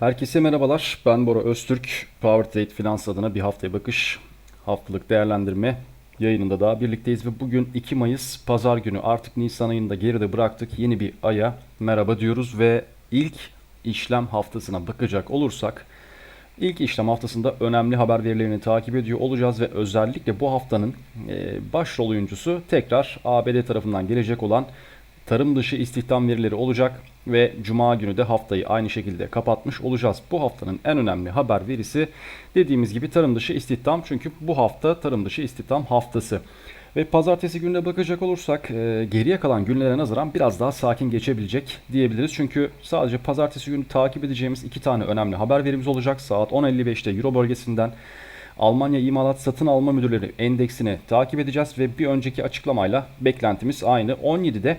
Herkese merhabalar. Ben Bora Öztürk. Power Trade Finans adına bir haftaya bakış, haftalık değerlendirme yayınında daha birlikteyiz ve bugün 2 Mayıs Pazar günü artık Nisan ayında geride bıraktık. Yeni bir aya merhaba diyoruz ve ilk işlem haftasına bakacak olursak ilk işlem haftasında önemli haber verilerini takip ediyor olacağız ve özellikle bu haftanın başrol oyuncusu tekrar ABD tarafından gelecek olan tarım dışı istihdam verileri olacak ve cuma günü de haftayı aynı şekilde kapatmış olacağız. Bu haftanın en önemli haber verisi dediğimiz gibi tarım dışı istihdam çünkü bu hafta tarım dışı istihdam haftası. Ve pazartesi gününe bakacak olursak e, geriye kalan günlere nazaran biraz daha sakin geçebilecek diyebiliriz. Çünkü sadece pazartesi günü takip edeceğimiz iki tane önemli haber verimiz olacak. Saat 10.55'te Euro bölgesinden Almanya İmalat Satın Alma Müdürleri Endeksini takip edeceğiz ve bir önceki açıklamayla beklentimiz aynı. 17'de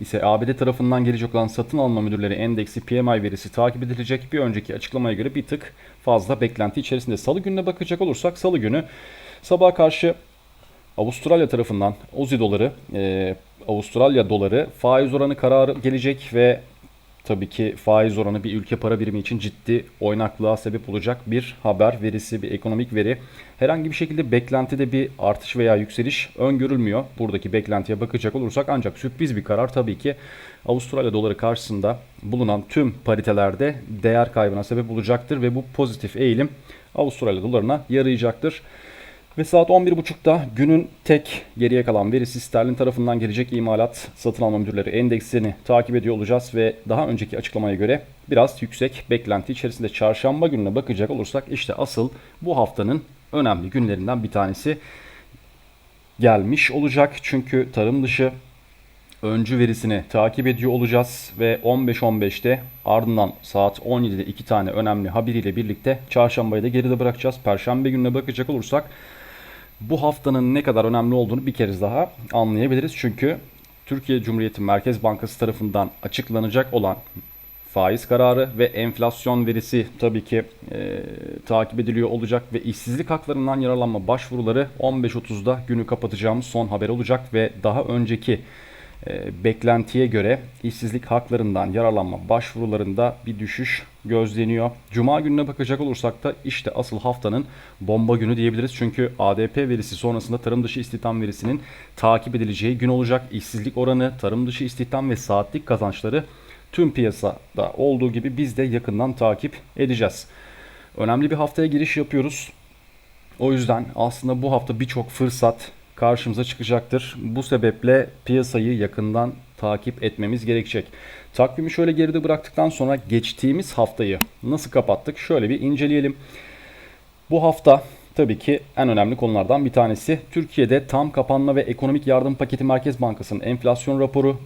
ise ABD tarafından gelecek olan satın alma müdürleri endeksi PMI verisi takip edilecek. Bir önceki açıklamaya göre bir tık fazla beklenti içerisinde. Salı gününe bakacak olursak salı günü sabaha karşı Avustralya tarafından Aussie doları, e, Avustralya doları faiz oranı kararı gelecek ve tabii ki faiz oranı bir ülke para birimi için ciddi oynaklığa sebep olacak bir haber verisi, bir ekonomik veri. Herhangi bir şekilde beklentide bir artış veya yükseliş öngörülmüyor. Buradaki beklentiye bakacak olursak ancak sürpriz bir karar tabii ki Avustralya doları karşısında bulunan tüm paritelerde değer kaybına sebep olacaktır ve bu pozitif eğilim Avustralya dolarına yarayacaktır. Ve saat 11.30'da günün tek geriye kalan verisi sterlin tarafından gelecek imalat satın alma müdürleri endeksini takip ediyor olacağız ve daha önceki açıklamaya göre biraz yüksek beklenti içerisinde çarşamba gününe bakacak olursak işte asıl bu haftanın önemli günlerinden bir tanesi gelmiş olacak. Çünkü tarım dışı öncü verisini takip ediyor olacağız ve 15-15'te ardından saat 17'de iki tane önemli haberiyle birlikte çarşambayı da geride bırakacağız. Perşembe gününe bakacak olursak bu haftanın ne kadar önemli olduğunu bir kez daha anlayabiliriz. Çünkü Türkiye Cumhuriyeti Merkez Bankası tarafından açıklanacak olan faiz kararı ve enflasyon verisi tabii ki e, takip ediliyor olacak ve işsizlik haklarından yararlanma başvuruları 15.30'da günü kapatacağımız son haber olacak ve daha önceki beklentiye göre işsizlik haklarından yararlanma başvurularında bir düşüş gözleniyor. Cuma gününe bakacak olursak da işte asıl haftanın bomba günü diyebiliriz. Çünkü ADP verisi sonrasında tarım dışı istihdam verisinin takip edileceği gün olacak. İşsizlik oranı, tarım dışı istihdam ve saatlik kazançları tüm piyasada olduğu gibi biz de yakından takip edeceğiz. Önemli bir haftaya giriş yapıyoruz. O yüzden aslında bu hafta birçok fırsat karşımıza çıkacaktır. Bu sebeple piyasayı yakından takip etmemiz gerekecek. Takvimi şöyle geride bıraktıktan sonra geçtiğimiz haftayı nasıl kapattık şöyle bir inceleyelim. Bu hafta tabii ki en önemli konulardan bir tanesi Türkiye'de tam kapanma ve ekonomik yardım paketi Merkez Bankası'nın enflasyon raporu,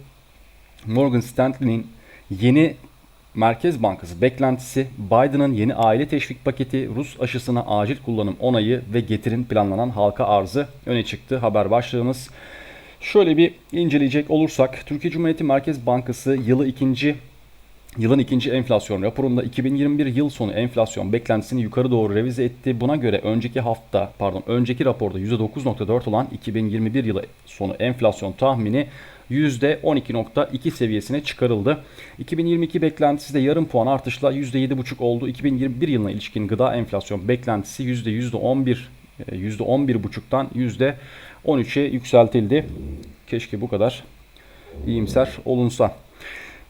Morgan Stanley'nin yeni Merkez Bankası beklentisi Biden'ın yeni aile teşvik paketi, Rus aşısına acil kullanım onayı ve getirin planlanan halka arzı öne çıktı. Haber başlığımız şöyle bir inceleyecek olursak Türkiye Cumhuriyeti Merkez Bankası yılı ikinci Yılın ikinci enflasyon raporunda 2021 yıl sonu enflasyon beklentisini yukarı doğru revize etti. Buna göre önceki hafta, pardon, önceki raporda %9.4 olan 2021 yılı sonu enflasyon tahmini %12.2 seviyesine çıkarıldı. 2022 beklentisi de yarım puan artışla %7.5 oldu. 2021 yılına ilişkin gıda enflasyon beklentisi %11 %11.5'tan %13'e yükseltildi. Keşke bu kadar iyimser olunsa.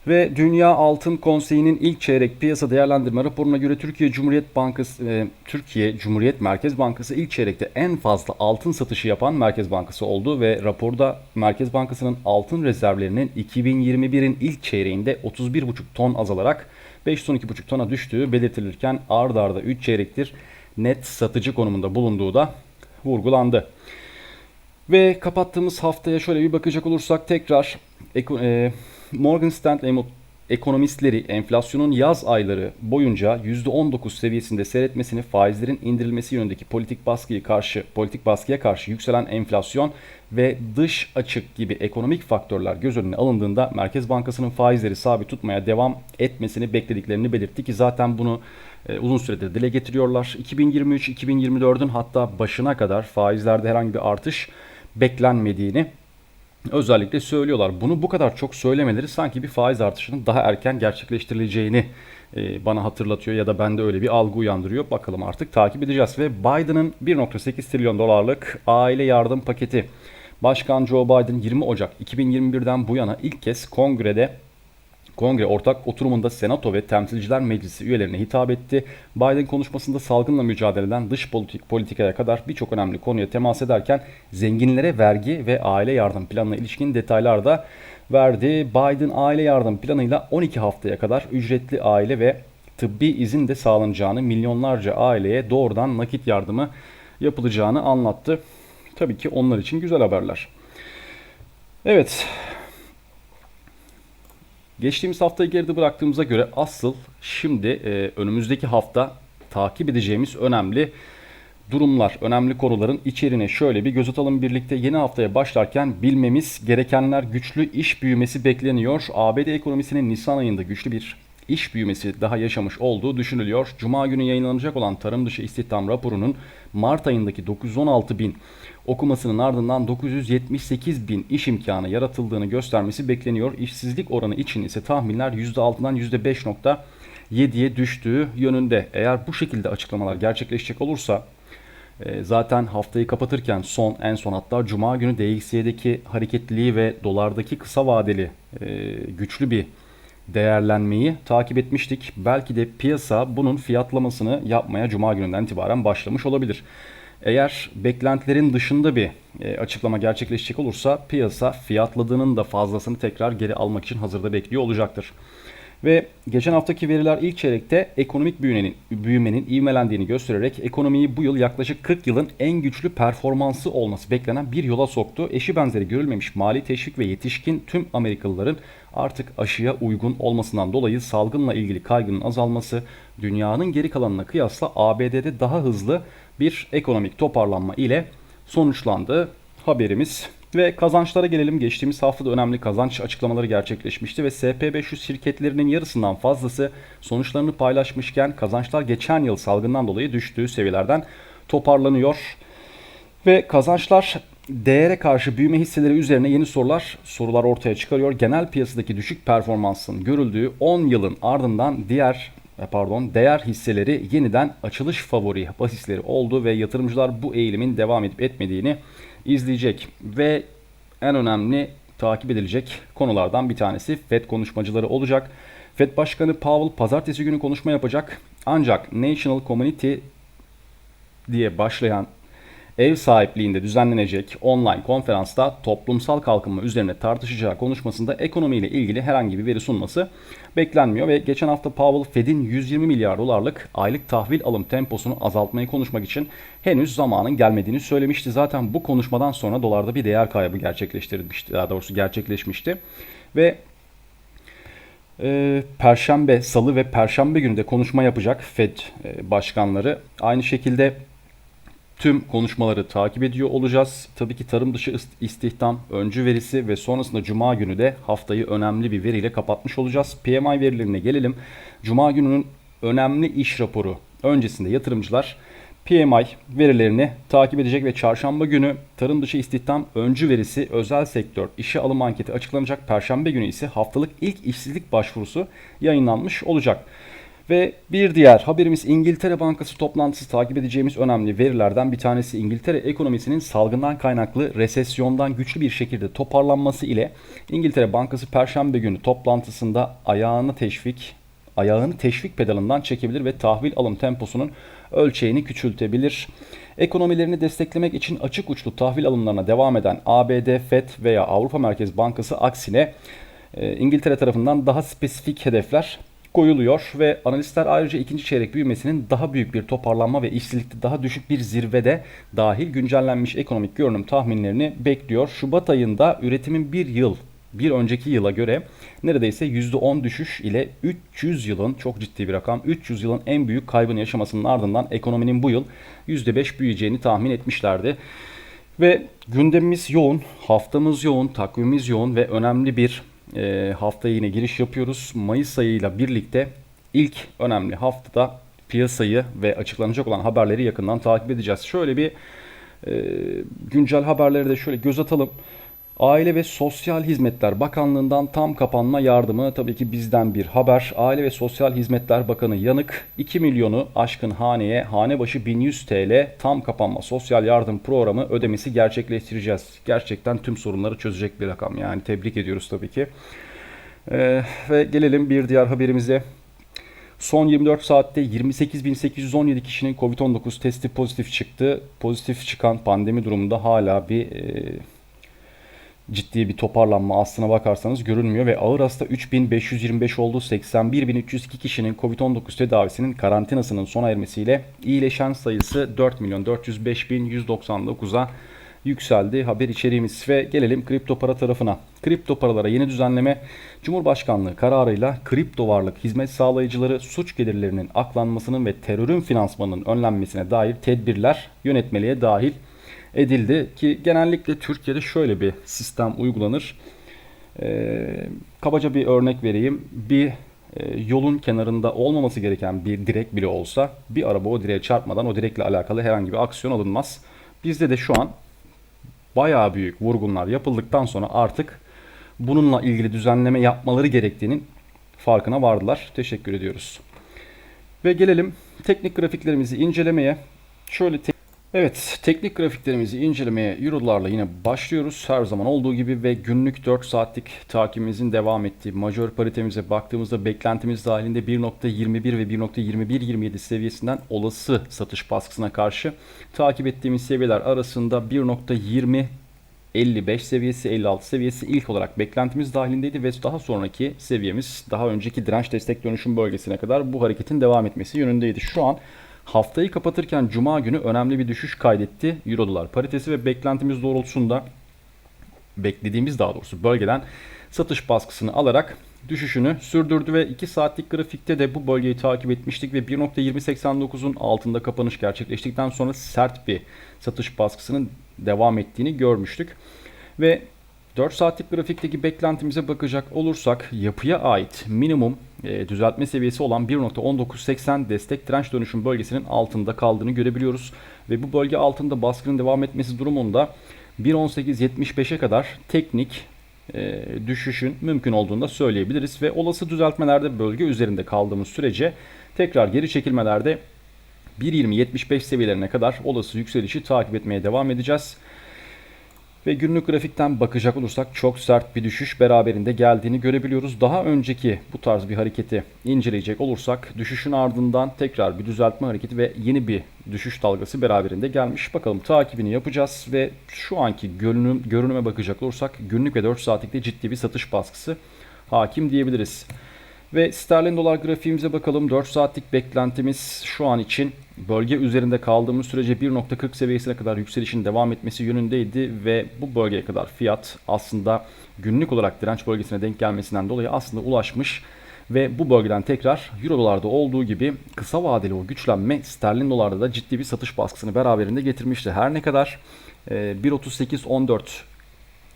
Ve Dünya Altın Konseyi'nin ilk çeyrek piyasa değerlendirme raporuna göre Türkiye Cumhuriyet Bankası e, Türkiye Cumhuriyet Merkez Bankası ilk çeyrekte en fazla altın satışı yapan merkez bankası oldu ve raporda Merkez Bankası'nın altın rezervlerinin 2021'in ilk çeyreğinde 31,5 ton azalarak 512,5 tona düştüğü belirtilirken ard arda 3 çeyrektir net satıcı konumunda bulunduğu da vurgulandı. Ve kapattığımız haftaya şöyle bir bakacak olursak tekrar e, Morgan Stanley ekonomistleri enflasyonun yaz ayları boyunca %19 seviyesinde seyretmesini, faizlerin indirilmesi yönündeki politik baskıyı karşı politik baskıya karşı yükselen enflasyon ve dış açık gibi ekonomik faktörler göz önüne alındığında Merkez Bankası'nın faizleri sabit tutmaya devam etmesini beklediklerini belirtti ki zaten bunu e, uzun süredir dile getiriyorlar. 2023-2024'ün hatta başına kadar faizlerde herhangi bir artış beklenmediğini özellikle söylüyorlar. Bunu bu kadar çok söylemeleri sanki bir faiz artışının daha erken gerçekleştirileceğini e, bana hatırlatıyor ya da bende öyle bir algı uyandırıyor. Bakalım artık takip edeceğiz. Ve Biden'ın 1.8 trilyon dolarlık aile yardım paketi. Başkan Joe Biden 20 Ocak 2021'den bu yana ilk kez kongrede Kongre ortak oturumunda Senato ve Temsilciler Meclisi üyelerine hitap etti. Biden konuşmasında salgınla mücadeleden dış politik politikaya kadar birçok önemli konuya temas ederken zenginlere vergi ve aile yardım planına ilişkin detaylar da verdi. Biden aile yardım planıyla 12 haftaya kadar ücretli aile ve tıbbi izin de sağlanacağını, milyonlarca aileye doğrudan nakit yardımı yapılacağını anlattı. Tabii ki onlar için güzel haberler. Evet, Geçtiğimiz haftayı geride bıraktığımıza göre asıl şimdi e, önümüzdeki hafta takip edeceğimiz önemli durumlar, önemli konuların içeriğine şöyle bir göz atalım birlikte. Yeni haftaya başlarken bilmemiz gerekenler güçlü iş büyümesi bekleniyor. ABD ekonomisinin Nisan ayında güçlü bir iş büyümesi daha yaşamış olduğu düşünülüyor. Cuma günü yayınlanacak olan tarım dışı istihdam raporunun Mart ayındaki 916 bin okumasının ardından 978 bin iş imkanı yaratıldığını göstermesi bekleniyor. İşsizlik oranı için ise tahminler %6'dan %5.7'ye düştüğü yönünde. Eğer bu şekilde açıklamalar gerçekleşecek olursa e, zaten haftayı kapatırken son en son hatta cuma günü DXY'deki hareketliliği ve dolardaki kısa vadeli e, güçlü bir değerlenmeyi takip etmiştik. Belki de piyasa bunun fiyatlamasını yapmaya cuma gününden itibaren başlamış olabilir. Eğer beklentilerin dışında bir e, açıklama gerçekleşecek olursa piyasa fiyatladığının da fazlasını tekrar geri almak için hazırda bekliyor olacaktır. Ve geçen haftaki veriler ilk çeyrekte ekonomik büyümenin, büyümenin ivmelendiğini göstererek ekonomiyi bu yıl yaklaşık 40 yılın en güçlü performansı olması beklenen bir yola soktu. Eşi benzeri görülmemiş mali teşvik ve yetişkin tüm Amerikalıların artık aşıya uygun olmasından dolayı salgınla ilgili kaygının azalması dünyanın geri kalanına kıyasla ABD'de daha hızlı bir ekonomik toparlanma ile sonuçlandı haberimiz. Ve kazançlara gelelim. Geçtiğimiz haftada önemli kazanç açıklamaları gerçekleşmişti ve SP500 şirketlerinin yarısından fazlası sonuçlarını paylaşmışken kazançlar geçen yıl salgından dolayı düştüğü seviyelerden toparlanıyor. Ve kazançlar değere karşı büyüme hisseleri üzerine yeni sorular sorular ortaya çıkarıyor. Genel piyasadaki düşük performansın görüldüğü 10 yılın ardından diğer e, pardon değer hisseleri yeniden açılış favori bahisleri oldu ve yatırımcılar bu eğilimin devam edip etmediğini izleyecek ve en önemli takip edilecek konulardan bir tanesi FED konuşmacıları olacak. FED Başkanı Powell pazartesi günü konuşma yapacak. Ancak National Community diye başlayan ev sahipliğinde düzenlenecek online konferansta toplumsal kalkınma üzerine tartışacağı konuşmasında ekonomiyle ilgili herhangi bir veri sunması beklenmiyor ve geçen hafta Powell Fed'in 120 milyar dolarlık aylık tahvil alım temposunu azaltmayı konuşmak için henüz zamanın gelmediğini söylemişti. Zaten bu konuşmadan sonra dolarda bir değer kaybı gerçekleştirilmişti. Daha doğrusu gerçekleşmişti. Ve e, Perşembe, Salı ve Perşembe günü de konuşma yapacak Fed e, başkanları. Aynı şekilde tüm konuşmaları takip ediyor olacağız. Tabii ki tarım dışı istihdam öncü verisi ve sonrasında cuma günü de haftayı önemli bir veriyle kapatmış olacağız. PMI verilerine gelelim. Cuma gününün önemli iş raporu öncesinde yatırımcılar PMI verilerini takip edecek ve çarşamba günü tarım dışı istihdam öncü verisi özel sektör işe alım anketi açıklanacak. Perşembe günü ise haftalık ilk işsizlik başvurusu yayınlanmış olacak. Ve bir diğer haberimiz İngiltere Bankası toplantısı takip edeceğimiz önemli verilerden bir tanesi İngiltere ekonomisinin salgından kaynaklı resesyondan güçlü bir şekilde toparlanması ile İngiltere Bankası Perşembe günü toplantısında ayağını teşvik ayağını teşvik pedalından çekebilir ve tahvil alım temposunun ölçeğini küçültebilir. Ekonomilerini desteklemek için açık uçlu tahvil alımlarına devam eden ABD, FED veya Avrupa Merkez Bankası aksine e, İngiltere tarafından daha spesifik hedefler koyuluyor ve analistler ayrıca ikinci çeyrek büyümesinin daha büyük bir toparlanma ve işsizlikte daha düşük bir zirvede dahil güncellenmiş ekonomik görünüm tahminlerini bekliyor. Şubat ayında üretimin bir yıl bir önceki yıla göre neredeyse %10 düşüş ile 300 yılın çok ciddi bir rakam 300 yılın en büyük kaybını yaşamasının ardından ekonominin bu yıl %5 büyüyeceğini tahmin etmişlerdi. Ve gündemimiz yoğun, haftamız yoğun, takvimimiz yoğun ve önemli bir e, haftaya yine giriş yapıyoruz. Mayıs ayıyla birlikte ilk önemli haftada piyasayı ve açıklanacak olan haberleri yakından takip edeceğiz. Şöyle bir e, güncel haberleri de şöyle göz atalım. Aile ve Sosyal Hizmetler Bakanlığı'ndan tam kapanma yardımı tabii ki bizden bir haber. Aile ve Sosyal Hizmetler Bakanı Yanık 2 milyonu aşkın haneye hane başı 1100 TL tam kapanma sosyal yardım programı ödemesi gerçekleştireceğiz. Gerçekten tüm sorunları çözecek bir rakam yani tebrik ediyoruz tabii ki. Ee, ve gelelim bir diğer haberimize. Son 24 saatte 28.817 kişinin Covid-19 testi pozitif çıktı. Pozitif çıkan pandemi durumunda hala bir e, ciddi bir toparlanma aslına bakarsanız görünmüyor ve ağır hasta 3525 oldu. 81.302 kişinin Covid-19 tedavisinin karantinasının sona ermesiyle iyileşen sayısı 4 milyon 405.199'a yükseldi haber içeriğimiz ve gelelim kripto para tarafına. Kripto paralara yeni düzenleme Cumhurbaşkanlığı kararıyla kripto varlık hizmet sağlayıcıları suç gelirlerinin aklanmasının ve terörün finansmanının önlenmesine dair tedbirler yönetmeliğe dahil edildi ki genellikle Türkiye'de şöyle bir sistem uygulanır. Ee, kabaca bir örnek vereyim. Bir e, yolun kenarında olmaması gereken bir direk bile olsa bir araba o direğe çarpmadan o direkle alakalı herhangi bir aksiyon alınmaz. Bizde de şu an bayağı büyük vurgunlar yapıldıktan sonra artık bununla ilgili düzenleme yapmaları gerektiğinin farkına vardılar. Teşekkür ediyoruz. Ve gelelim teknik grafiklerimizi incelemeye. Şöyle te- Evet, teknik grafiklerimizi incelemeye Euro'larla yine başlıyoruz. Her zaman olduğu gibi ve günlük 4 saatlik takibimizin devam ettiği majör paritemize baktığımızda beklentimiz dahilinde 1.21 ve 1.2127 seviyesinden olası satış baskısına karşı takip ettiğimiz seviyeler arasında 1.20 55 seviyesi, 56 seviyesi ilk olarak beklentimiz dahilindeydi ve daha sonraki seviyemiz daha önceki direnç destek dönüşüm bölgesine kadar bu hareketin devam etmesi yönündeydi. Şu an Haftayı kapatırken Cuma günü önemli bir düşüş kaydetti Euro dolar paritesi ve beklentimiz doğrultusunda beklediğimiz daha doğrusu bölgeden satış baskısını alarak düşüşünü sürdürdü ve 2 saatlik grafikte de bu bölgeyi takip etmiştik ve 1.2089'un altında kapanış gerçekleştikten sonra sert bir satış baskısının devam ettiğini görmüştük. Ve 4 saatlik grafikteki beklentimize bakacak olursak yapıya ait minimum e, düzeltme seviyesi olan 1.1980 destek direnç dönüşüm bölgesinin altında kaldığını görebiliyoruz. Ve bu bölge altında baskının devam etmesi durumunda 1.1875'e kadar teknik e, düşüşün mümkün olduğunu da söyleyebiliriz. Ve olası düzeltmelerde bölge üzerinde kaldığımız sürece tekrar geri çekilmelerde 1.20-75 seviyelerine kadar olası yükselişi takip etmeye devam edeceğiz. Ve günlük grafikten bakacak olursak çok sert bir düşüş beraberinde geldiğini görebiliyoruz. Daha önceki bu tarz bir hareketi inceleyecek olursak düşüşün ardından tekrar bir düzeltme hareketi ve yeni bir düşüş dalgası beraberinde gelmiş. Bakalım takibini yapacağız ve şu anki görünüm, görünüme bakacak olursak günlük ve 4 saatlikte ciddi bir satış baskısı hakim diyebiliriz. Ve sterlin dolar grafiğimize bakalım. 4 saatlik beklentimiz şu an için bölge üzerinde kaldığımız sürece 1.40 seviyesine kadar yükselişin devam etmesi yönündeydi ve bu bölgeye kadar fiyat aslında günlük olarak direnç bölgesine denk gelmesinden dolayı aslında ulaşmış ve bu bölgeden tekrar euro dolarda olduğu gibi kısa vadeli o güçlenme sterlin dolarda da ciddi bir satış baskısını beraberinde getirmişti. Her ne kadar 1.38.14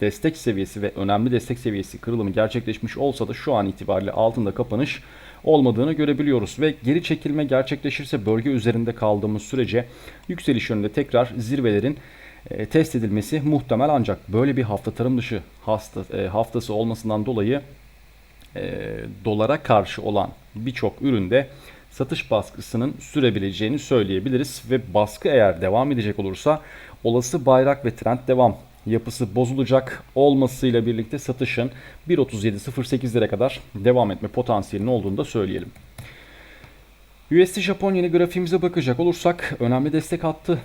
destek seviyesi ve önemli destek seviyesi kırılımı gerçekleşmiş olsa da şu an itibariyle altında kapanış olmadığını görebiliyoruz. Ve geri çekilme gerçekleşirse bölge üzerinde kaldığımız sürece yükseliş yönünde tekrar zirvelerin e, test edilmesi muhtemel. Ancak böyle bir hafta tarım dışı hafta, e, haftası olmasından dolayı e, dolara karşı olan birçok üründe satış baskısının sürebileceğini söyleyebiliriz. Ve baskı eğer devam edecek olursa olası bayrak ve trend devam yapısı bozulacak olmasıyla birlikte satışın 1.37.08'lere kadar devam etme potansiyelinin olduğunu da söyleyelim. USD Japon yeni grafiğimize bakacak olursak önemli destek hattı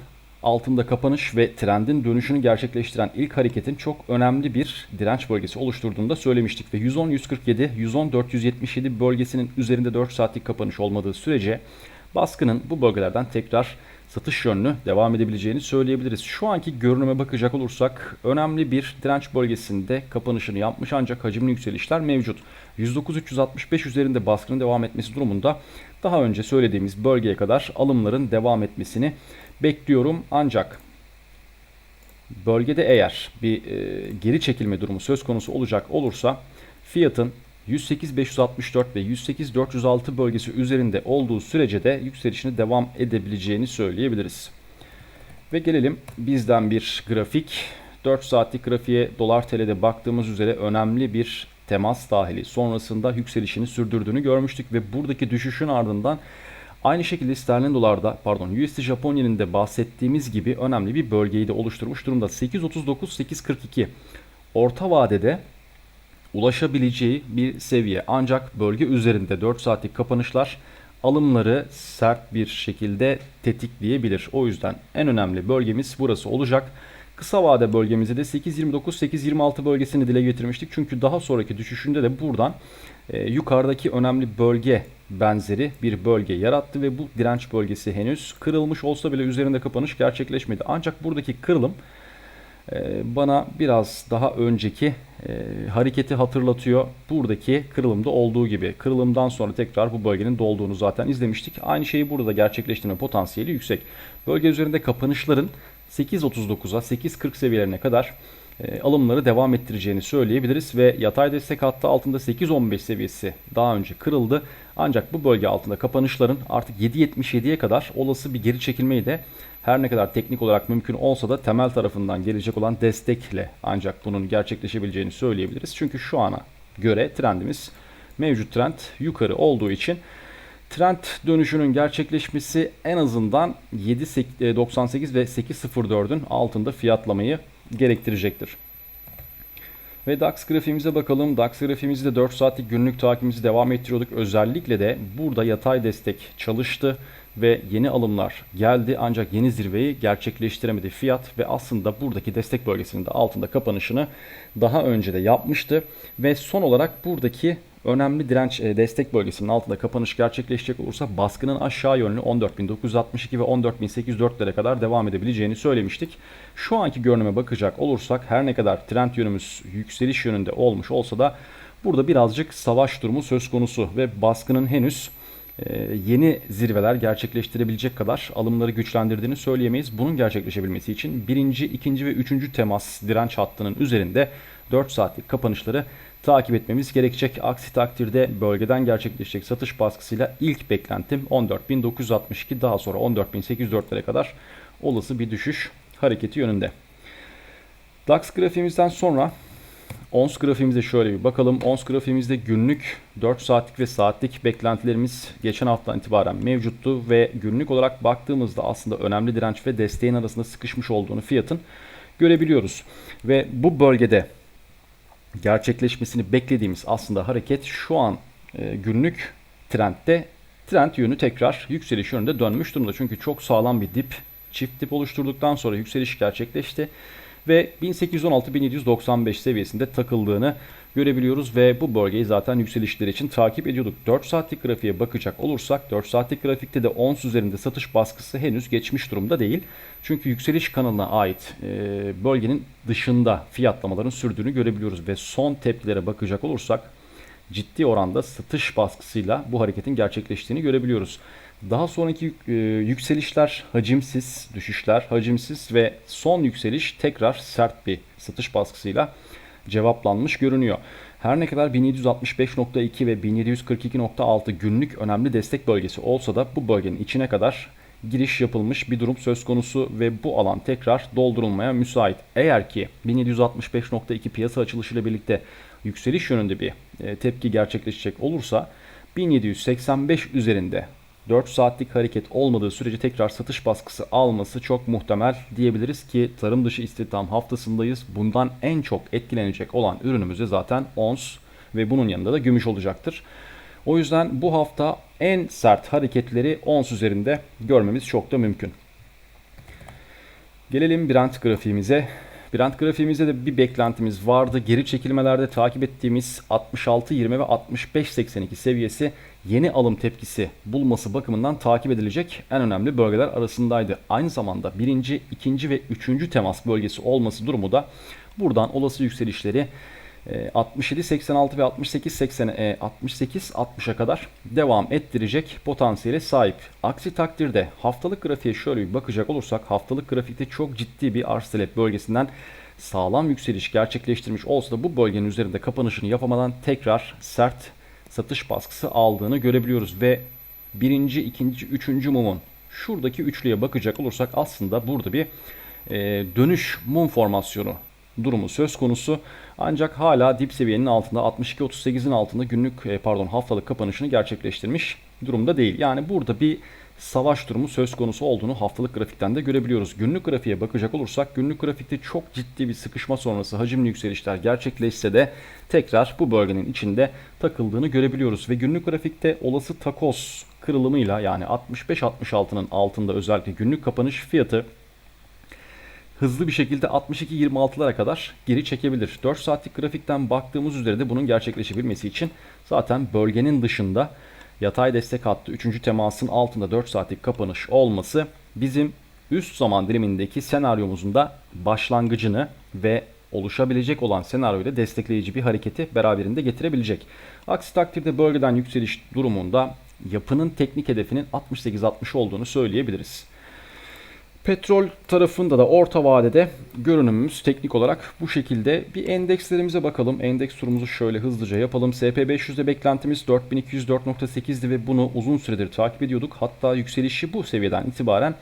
altında kapanış ve trendin dönüşünü gerçekleştiren ilk hareketin çok önemli bir direnç bölgesi oluşturduğunu da söylemiştik ve 110-147, 110-477 bölgesinin üzerinde 4 saatlik kapanış olmadığı sürece baskının bu bölgelerden tekrar satış yönlü devam edebileceğini söyleyebiliriz. Şu anki görünüme bakacak olursak önemli bir direnç bölgesinde kapanışını yapmış ancak hacimli yükselişler mevcut. 109.365 üzerinde baskının devam etmesi durumunda daha önce söylediğimiz bölgeye kadar alımların devam etmesini bekliyorum. Ancak bölgede eğer bir e, geri çekilme durumu söz konusu olacak olursa fiyatın 108.564 ve 108.406 bölgesi üzerinde olduğu sürece de yükselişini devam edebileceğini söyleyebiliriz. Ve gelelim bizden bir grafik 4 saatlik grafiğe dolar TL'de baktığımız üzere önemli bir temas dahili sonrasında yükselişini sürdürdüğünü görmüştük ve buradaki düşüşün ardından aynı şekilde sterlin dolarda pardon USD Japon yeninde bahsettiğimiz gibi önemli bir bölgeyi de oluşturmuş durumda. 8.39-8.42 orta vadede ulaşabileceği bir seviye. Ancak bölge üzerinde 4 saatlik kapanışlar alımları sert bir şekilde tetikleyebilir. O yüzden en önemli bölgemiz burası olacak. Kısa vade bölgemizde de 8.29-8.26 bölgesini dile getirmiştik. Çünkü daha sonraki düşüşünde de buradan e, yukarıdaki önemli bölge benzeri bir bölge yarattı ve bu direnç bölgesi henüz kırılmış olsa bile üzerinde kapanış gerçekleşmedi. Ancak buradaki kırılım bana biraz daha önceki e, hareketi hatırlatıyor. Buradaki kırılımda olduğu gibi. Kırılımdan sonra tekrar bu bölgenin dolduğunu zaten izlemiştik. Aynı şeyi burada gerçekleştirme potansiyeli yüksek. Bölge üzerinde kapanışların 8.39'a 8.40 seviyelerine kadar e, alımları devam ettireceğini söyleyebiliriz ve yatay destek hattı altında 8.15 seviyesi daha önce kırıldı. Ancak bu bölge altında kapanışların artık 7.77'ye kadar olası bir geri çekilmeyi de her ne kadar teknik olarak mümkün olsa da temel tarafından gelecek olan destekle ancak bunun gerçekleşebileceğini söyleyebiliriz. Çünkü şu ana göre trendimiz mevcut trend yukarı olduğu için trend dönüşünün gerçekleşmesi en azından 7.98 ve 8.04'ün altında fiyatlamayı gerektirecektir. Ve DAX grafiğimize bakalım. DAX grafiğimizde 4 saatlik günlük takibimizi devam ettiriyorduk. Özellikle de burada yatay destek çalıştı ve yeni alımlar geldi ancak yeni zirveyi gerçekleştiremedi fiyat ve aslında buradaki destek bölgesinin de altında kapanışını daha önce de yapmıştı ve son olarak buradaki önemli direnç e, destek bölgesinin altında kapanış gerçekleşecek olursa baskının aşağı yönlü 14.962 ve 14.804'lere kadar devam edebileceğini söylemiştik. Şu anki görünüme bakacak olursak her ne kadar trend yönümüz yükseliş yönünde olmuş olsa da burada birazcık savaş durumu söz konusu ve baskının henüz e, yeni zirveler gerçekleştirebilecek kadar alımları güçlendirdiğini söyleyemeyiz. Bunun gerçekleşebilmesi için birinci, ikinci ve üçüncü temas direnç hattının üzerinde 4 saatlik kapanışları takip etmemiz gerekecek. Aksi takdirde bölgeden gerçekleşecek satış baskısıyla ilk beklentim 14.962 daha sonra 14.804'lere kadar olası bir düşüş hareketi yönünde. DAX grafiğimizden sonra ONS grafiğimize şöyle bir bakalım. ONS grafiğimizde günlük 4 saatlik ve saatlik beklentilerimiz geçen haftadan itibaren mevcuttu ve günlük olarak baktığımızda aslında önemli direnç ve desteğin arasında sıkışmış olduğunu fiyatın görebiliyoruz. Ve bu bölgede gerçekleşmesini beklediğimiz aslında hareket şu an e, günlük trendde trend yönü tekrar yükseliş yönünde dönmüş durumda. Çünkü çok sağlam bir dip çift dip oluşturduktan sonra yükseliş gerçekleşti ve 1816-1795 seviyesinde takıldığını görebiliyoruz ve bu bölgeyi zaten yükselişler için takip ediyorduk. 4 saatlik grafiğe bakacak olursak 4 saatlik grafikte de ons üzerinde satış baskısı henüz geçmiş durumda değil. Çünkü yükseliş kanalına ait e, bölgenin dışında fiyatlamaların sürdüğünü görebiliyoruz ve son tepkilere bakacak olursak ciddi oranda satış baskısıyla bu hareketin gerçekleştiğini görebiliyoruz. Daha sonraki e, yükselişler hacimsiz, düşüşler hacimsiz ve son yükseliş tekrar sert bir satış baskısıyla cevaplanmış görünüyor. Her ne kadar 1765.2 ve 1742.6 günlük önemli destek bölgesi olsa da bu bölgenin içine kadar giriş yapılmış bir durum söz konusu ve bu alan tekrar doldurulmaya müsait. Eğer ki 1765.2 piyasa açılışıyla birlikte yükseliş yönünde bir e, tepki gerçekleşecek olursa 1785 üzerinde 4 saatlik hareket olmadığı sürece tekrar satış baskısı alması çok muhtemel diyebiliriz ki tarım dışı istihdam haftasındayız. Bundan en çok etkilenecek olan ürünümüz de zaten ons ve bunun yanında da gümüş olacaktır. O yüzden bu hafta en sert hareketleri ons üzerinde görmemiz çok da mümkün. Gelelim Brent grafiğimize. Brent grafiğimizde de bir beklentimiz vardı. Geri çekilmelerde takip ettiğimiz 66.20 ve 65.82 seviyesi yeni alım tepkisi bulması bakımından takip edilecek en önemli bölgeler arasındaydı. Aynı zamanda birinci, ikinci ve üçüncü temas bölgesi olması durumu da buradan olası yükselişleri 67 86 ve 68 80 68 60'a kadar devam ettirecek potansiyele sahip. Aksi takdirde haftalık grafiğe şöyle bir bakacak olursak haftalık grafikte çok ciddi bir arz talep bölgesinden sağlam yükseliş gerçekleştirmiş olsa da bu bölgenin üzerinde kapanışını yapamadan tekrar sert satış baskısı aldığını görebiliyoruz ve birinci, ikinci, üçüncü mumun şuradaki üçlüye bakacak olursak aslında burada bir e, dönüş mum formasyonu durumu söz konusu. Ancak hala dip seviyenin altında 62.38'in altında günlük e, pardon haftalık kapanışını gerçekleştirmiş durumda değil. Yani burada bir savaş durumu söz konusu olduğunu haftalık grafikten de görebiliyoruz. Günlük grafiğe bakacak olursak günlük grafikte çok ciddi bir sıkışma sonrası hacimli yükselişler gerçekleşse de tekrar bu bölgenin içinde takıldığını görebiliyoruz. Ve günlük grafikte olası takoz kırılımıyla yani 65-66'nın altında özellikle günlük kapanış fiyatı hızlı bir şekilde 62-26'lara kadar geri çekebilir. 4 saatlik grafikten baktığımız üzere bunun gerçekleşebilmesi için zaten bölgenin dışında yatay destek hattı 3. temasın altında 4 saatlik kapanış olması bizim üst zaman dilimindeki senaryomuzun da başlangıcını ve oluşabilecek olan senaryoyu destekleyici bir hareketi beraberinde getirebilecek. Aksi takdirde bölgeden yükseliş durumunda yapının teknik hedefinin 68-60 olduğunu söyleyebiliriz. Petrol tarafında da orta vadede görünümümüz teknik olarak bu şekilde. Bir endekslerimize bakalım. Endeks turumuzu şöyle hızlıca yapalım. SP500'de beklentimiz 4204.8'di ve bunu uzun süredir takip ediyorduk. Hatta yükselişi bu seviyeden itibaren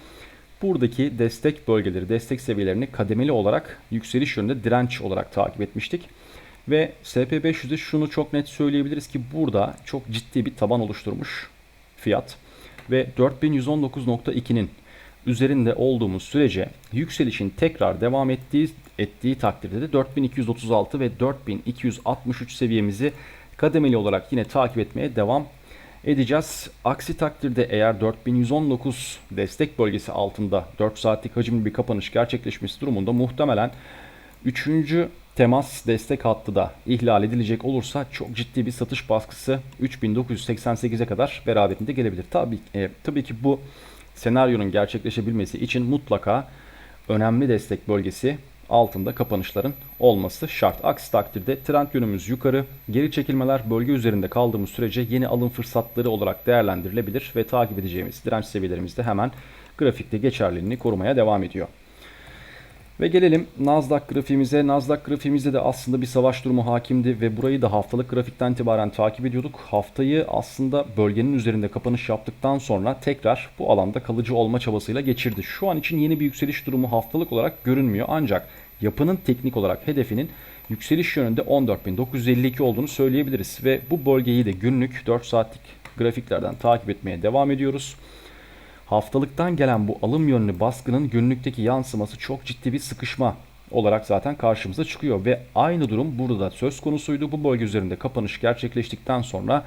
buradaki destek bölgeleri, destek seviyelerini kademeli olarak yükseliş yönünde direnç olarak takip etmiştik. Ve SP500'de şunu çok net söyleyebiliriz ki burada çok ciddi bir taban oluşturmuş fiyat. Ve 4119.2'nin üzerinde olduğumuz sürece yükselişin tekrar devam ettiği ettiği takdirde de 4236 ve 4263 seviyemizi kademeli olarak yine takip etmeye devam edeceğiz. Aksi takdirde eğer 4119 destek bölgesi altında 4 saatlik hacimli bir kapanış gerçekleşmesi durumunda muhtemelen 3. temas destek hattı da ihlal edilecek olursa çok ciddi bir satış baskısı 3988'e kadar beraberinde gelebilir. Tabii, e, tabii ki bu senaryonun gerçekleşebilmesi için mutlaka önemli destek bölgesi altında kapanışların olması şart. Aksi takdirde trend yönümüz yukarı, geri çekilmeler bölge üzerinde kaldığımız sürece yeni alım fırsatları olarak değerlendirilebilir ve takip edeceğimiz direnç seviyelerimiz de hemen grafikte geçerliliğini korumaya devam ediyor. Ve gelelim Nasdaq grafiğimize. Nasdaq grafiğimizde de aslında bir savaş durumu hakimdi ve burayı da haftalık grafikten itibaren takip ediyorduk. Haftayı aslında bölgenin üzerinde kapanış yaptıktan sonra tekrar bu alanda kalıcı olma çabasıyla geçirdi. Şu an için yeni bir yükseliş durumu haftalık olarak görünmüyor ancak yapının teknik olarak hedefinin yükseliş yönünde 14.952 olduğunu söyleyebiliriz. Ve bu bölgeyi de günlük 4 saatlik grafiklerden takip etmeye devam ediyoruz. Haftalıktan gelen bu alım yönlü baskının günlükteki yansıması çok ciddi bir sıkışma olarak zaten karşımıza çıkıyor ve aynı durum burada da söz konusuydu. Bu bölge üzerinde kapanış gerçekleştikten sonra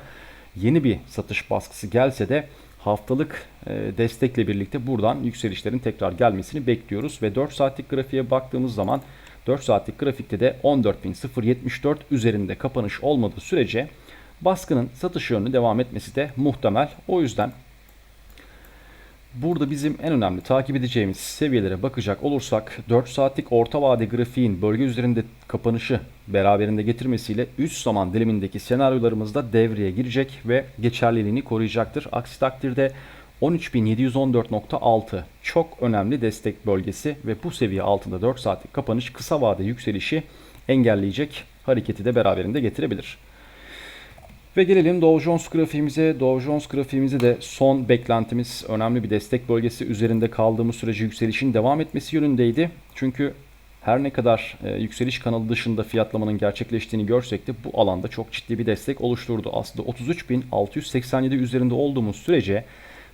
yeni bir satış baskısı gelse de haftalık e, destekle birlikte buradan yükselişlerin tekrar gelmesini bekliyoruz ve 4 saatlik grafiğe baktığımız zaman 4 saatlik grafikte de 14.074 üzerinde kapanış olmadığı sürece baskının satış yönlü devam etmesi de muhtemel. O yüzden Burada bizim en önemli takip edeceğimiz seviyelere bakacak olursak 4 saatlik orta vade grafiğin bölge üzerinde kapanışı beraberinde getirmesiyle üst zaman dilimindeki senaryolarımız da devreye girecek ve geçerliliğini koruyacaktır. Aksi takdirde 13.714.6 çok önemli destek bölgesi ve bu seviye altında 4 saatlik kapanış kısa vade yükselişi engelleyecek hareketi de beraberinde getirebilir. Ve gelelim Dow Jones grafiğimize. Dow Jones grafiğimizde de son beklentimiz önemli bir destek bölgesi üzerinde kaldığımız sürece yükselişin devam etmesi yönündeydi. Çünkü her ne kadar e, yükseliş kanalı dışında fiyatlamanın gerçekleştiğini görsek de bu alanda çok ciddi bir destek oluşturdu. Aslında 33.687 üzerinde olduğumuz sürece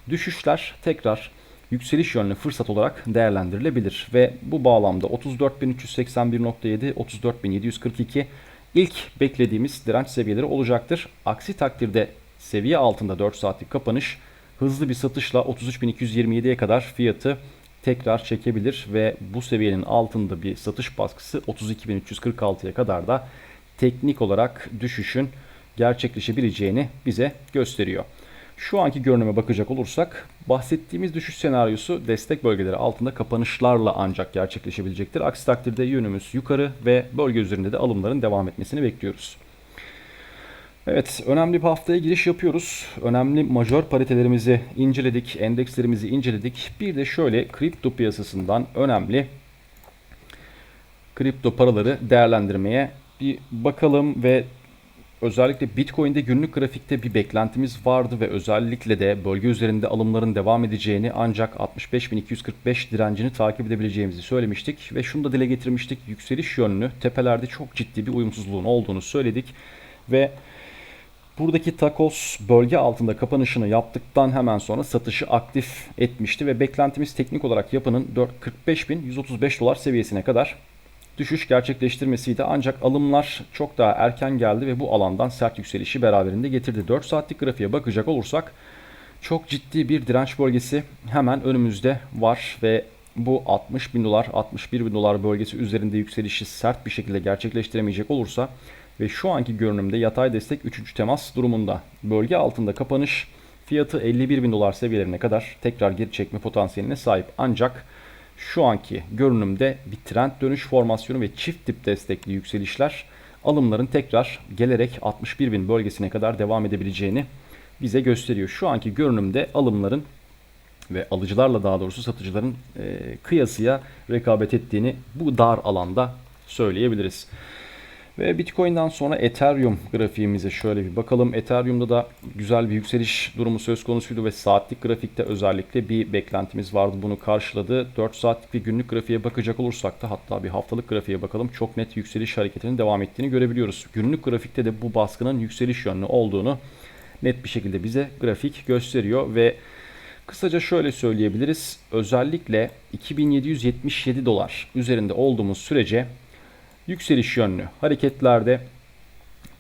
düşüşler tekrar yükseliş yönlü fırsat olarak değerlendirilebilir. Ve bu bağlamda 34.381.7, 34.742 ilk beklediğimiz direnç seviyeleri olacaktır. Aksi takdirde seviye altında 4 saatlik kapanış hızlı bir satışla 33.227'ye kadar fiyatı tekrar çekebilir ve bu seviyenin altında bir satış baskısı 32.346'ya kadar da teknik olarak düşüşün gerçekleşebileceğini bize gösteriyor. Şu anki görünüme bakacak olursak bahsettiğimiz düşüş senaryosu destek bölgeleri altında kapanışlarla ancak gerçekleşebilecektir. Aksi takdirde yönümüz yukarı ve bölge üzerinde de alımların devam etmesini bekliyoruz. Evet, önemli bir haftaya giriş yapıyoruz. Önemli majör paritelerimizi inceledik, endekslerimizi inceledik. Bir de şöyle kripto piyasasından önemli kripto paraları değerlendirmeye bir bakalım ve Özellikle Bitcoin'de günlük grafikte bir beklentimiz vardı ve özellikle de bölge üzerinde alımların devam edeceğini ancak 65.245 direncini takip edebileceğimizi söylemiştik ve şunu da dile getirmiştik. Yükseliş yönlü tepelerde çok ciddi bir uyumsuzluğun olduğunu söyledik ve Buradaki takos bölge altında kapanışını yaptıktan hemen sonra satışı aktif etmişti ve beklentimiz teknik olarak yapının 45.135 dolar seviyesine kadar düşüş gerçekleştirmesiydi. Ancak alımlar çok daha erken geldi ve bu alandan sert yükselişi beraberinde getirdi. 4 saatlik grafiğe bakacak olursak çok ciddi bir direnç bölgesi hemen önümüzde var ve bu 60 bin dolar 61 bin dolar bölgesi üzerinde yükselişi sert bir şekilde gerçekleştiremeyecek olursa ve şu anki görünümde yatay destek 3. temas durumunda. Bölge altında kapanış fiyatı 51 bin dolar seviyelerine kadar tekrar geri çekme potansiyeline sahip. Ancak şu anki görünümde bir trend dönüş formasyonu ve çift dip destekli yükselişler alımların tekrar gelerek 61 bin bölgesine kadar devam edebileceğini bize gösteriyor. Şu anki görünümde alımların ve alıcılarla daha doğrusu satıcıların e, kıyasıya rekabet ettiğini bu dar alanda söyleyebiliriz. Ve Bitcoin'den sonra Ethereum grafiğimize şöyle bir bakalım. Ethereum'da da güzel bir yükseliş durumu söz konusuydu ve saatlik grafikte özellikle bir beklentimiz vardı. Bunu karşıladı. 4 saatlik bir günlük grafiğe bakacak olursak da hatta bir haftalık grafiğe bakalım. Çok net yükseliş hareketinin devam ettiğini görebiliyoruz. Günlük grafikte de bu baskının yükseliş yönlü olduğunu net bir şekilde bize grafik gösteriyor ve Kısaca şöyle söyleyebiliriz. Özellikle 2777 dolar üzerinde olduğumuz sürece yükseliş yönlü hareketlerde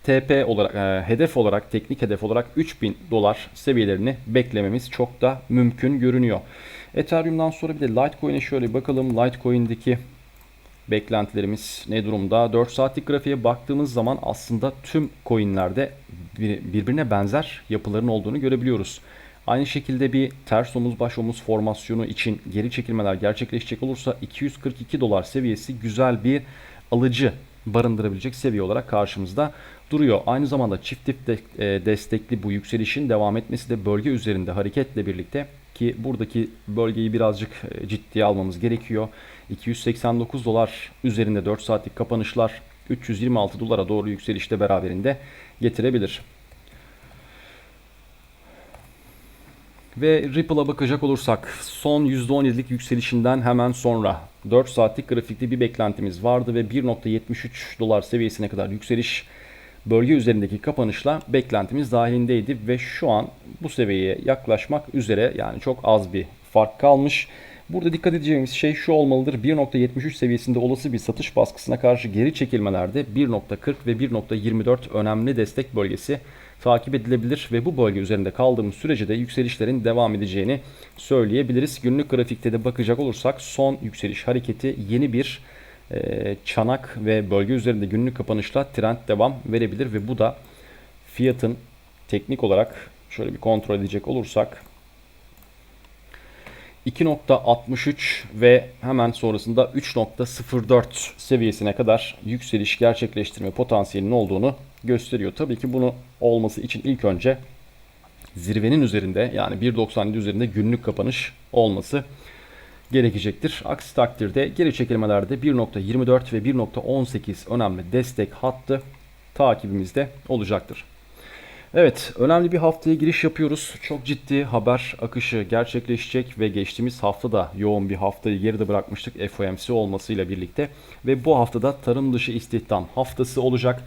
TP olarak e, hedef olarak teknik hedef olarak 3000 dolar seviyelerini beklememiz çok da mümkün görünüyor. Ethereum'dan sonra bir de Litecoin'e şöyle bakalım. Litecoin'deki beklentilerimiz ne durumda? 4 saatlik grafiğe baktığımız zaman aslında tüm coinlerde birbirine benzer yapıların olduğunu görebiliyoruz. Aynı şekilde bir ters omuz baş omuz formasyonu için geri çekilmeler gerçekleşecek olursa 242 dolar seviyesi güzel bir alıcı barındırabilecek seviye olarak karşımızda duruyor. Aynı zamanda çift dip de, e, destekli bu yükselişin devam etmesi de bölge üzerinde hareketle birlikte ki buradaki bölgeyi birazcık e, ciddiye almamız gerekiyor. 289 dolar üzerinde 4 saatlik kapanışlar 326 dolara doğru yükselişte beraberinde getirebilir. Ve Ripple'a bakacak olursak son %17'lik yükselişinden hemen sonra 4 saatlik grafikte bir beklentimiz vardı ve 1.73 dolar seviyesine kadar yükseliş bölge üzerindeki kapanışla beklentimiz dahilindeydi ve şu an bu seviyeye yaklaşmak üzere yani çok az bir fark kalmış. Burada dikkat edeceğimiz şey şu olmalıdır. 1.73 seviyesinde olası bir satış baskısına karşı geri çekilmelerde 1.40 ve 1.24 önemli destek bölgesi takip edilebilir ve bu bölge üzerinde kaldığımız sürece de yükselişlerin devam edeceğini söyleyebiliriz. Günlük grafikte de bakacak olursak son yükseliş hareketi yeni bir e, çanak ve bölge üzerinde günlük kapanışla trend devam verebilir ve bu da fiyatın teknik olarak şöyle bir kontrol edecek olursak 2.63 ve hemen sonrasında 3.04 seviyesine kadar yükseliş gerçekleştirme potansiyelinin olduğunu gösteriyor. Tabii ki bunu olması için ilk önce zirvenin üzerinde yani 1.97 üzerinde günlük kapanış olması gerekecektir. Aksi takdirde geri çekilmelerde 1.24 ve 1.18 önemli destek hattı takibimizde olacaktır. Evet, önemli bir haftaya giriş yapıyoruz. Çok ciddi haber akışı gerçekleşecek ve geçtiğimiz hafta da yoğun bir haftayı geride bırakmıştık FOMC olmasıyla birlikte. Ve bu haftada tarım dışı istihdam haftası olacak.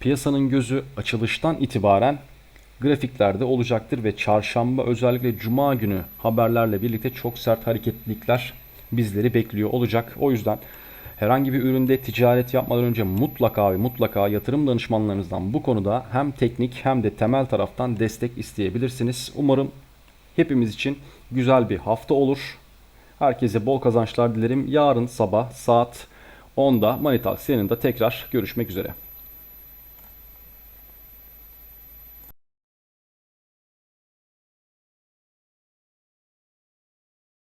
Piyasanın gözü açılıştan itibaren grafiklerde olacaktır ve çarşamba özellikle cuma günü haberlerle birlikte çok sert hareketlilikler bizleri bekliyor olacak. O yüzden herhangi bir üründe ticaret yapmadan önce mutlaka ve mutlaka yatırım danışmanlarınızdan bu konuda hem teknik hem de temel taraftan destek isteyebilirsiniz. Umarım hepimiz için güzel bir hafta olur. Herkese bol kazançlar dilerim. Yarın sabah saat 10'da Manital senin de tekrar görüşmek üzere.